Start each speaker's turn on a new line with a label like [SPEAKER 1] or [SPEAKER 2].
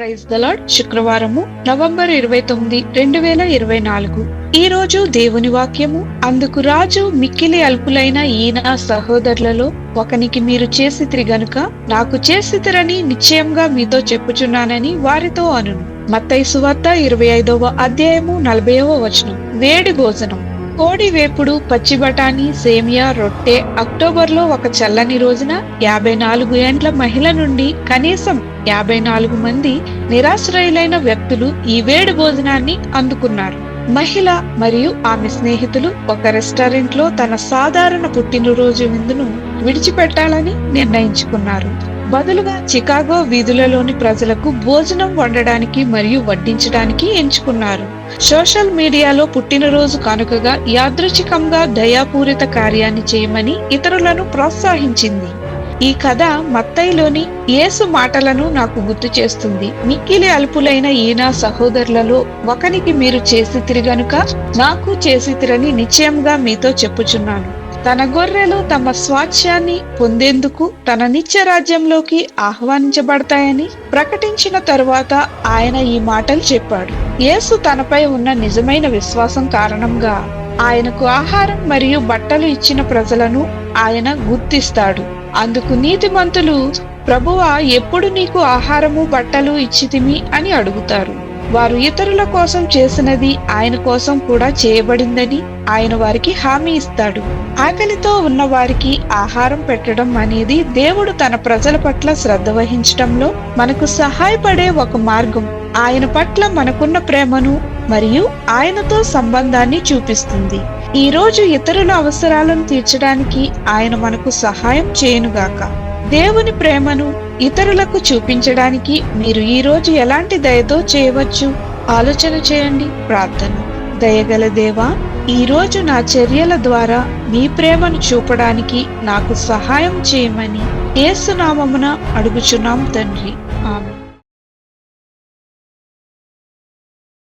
[SPEAKER 1] Praise the Lord శుక్రవారము November ఇరవై తొమ్మిది రెండు వేల ఇరవై నాలుగు. ఈ రోజు దేవుని వాక్యము అందుకు రాజు మిక్కిలి అల్పులైన ఈయన సహోదరులలో ఒకనికి మీరు చేసితిరి గనుక నాకు చేసితిరని నిశ్చయంగా మీతో చెప్పుచున్నానని వారితో అనును. మత్తయి సువార్త ఇరవై ఐదవ అధ్యాయము నలభైవ వచనం. వేడి భోజనం. కోడి వేపుడు పచ్చి బఠానీ సేమియా రొట్టె అక్టోబర్లో ఒక చల్లని రోజున యాభై నాలుగు ఏండ్ల మహిళ నుండి కనీసం యాభై నాలుగు మంది నిరాశ్రయులైన వ్యక్తులు ఈ వేడి భోజనాన్ని అందుకున్నారు. మహిళ మరియు ఆమె స్నేహితులు ఒక రెస్టారెంట్లో తన సాధారణ పుట్టినరోజు విందును విడిచిపెట్టాలని నిర్ణయించుకున్నారు. బదులుగా చికాగో వీధులలోని ప్రజలకు భోజనం వండడానికి మరియు వడ్డించడానికి ఎంచుకున్నారు. సోషల్ మీడియాలో పుట్టినరోజు కానుకగా యాదృచ్ఛికంగా దయాపూరిత కార్యాన్ని చేయమని ఇతరులను ప్రోత్సహించింది. ఈ కథ మత్తైలోని యేసు మాటలను నాకు గుర్తు చేస్తుంది. మిక్కిలి అల్పులైన ఈయన సహోదరులలో ఒకనికి మీరు చేసి తిరిగనుక నాకు చేసి తిరని నిశ్చయంగా మీతో చెప్పుచున్నాను. తన గొర్రెలు తమ స్వాస్థ్యాన్ని పొందేందుకు తన నిత్య రాజ్యంలోకి ఆహ్వానించబడతాయని ప్రకటించిన తరువాత ఆయన ఈ మాటలు చెప్పాడు. యేసు తనపై ఉన్న నిజమైన విశ్వాసం కారణంగా ఆయనకు ఆహారం మరియు బట్టలు ఇచ్చిన ప్రజలను ఆయన గుర్తిస్తాడు. అందుకు నీతిమంతులు ప్రభువా ఎప్పుడు నీకు ఆహారము బట్టలు ఇచ్చితిమి అని అడుగుతారు. వారు ఇతరుల కోసం చేసినది ఆయన కోసం కూడా చేయబడిందని ఆయన వారికి హామీ ఇస్తాడు. ఆకలితో ఉన్న వారికి ఆహారం పెట్టడం అనేది దేవుడు తన ప్రజల పట్ల శ్రద్ధ వహించడంలో మనకు సహాయపడే ఒక మార్గం. ఆయన పట్ల మనకున్న ప్రేమను మరియు ఆయనతో సంబంధాన్ని చూపిస్తుంది. ఈ రోజు ఇతరుల అవసరాలను తీర్చడానికి ఆయన మనకు సహాయం చేయనుగాక. దేవుని ప్రేమను ఇతరులకు చూపించడానికి మీరు ఈ రోజు ఎలాంటి దయతో చేయవచ్చు? ఆలోచన చేయండి ప్రార్థన. దయగల దేవా ఈ రోజు నా చర్యల ద్వారా మీ ప్రేమను చూపడానికి నాకు సహాయం చేయమని ఏసునామమున అడుగుచున్నాం తండ్రి. ఆమె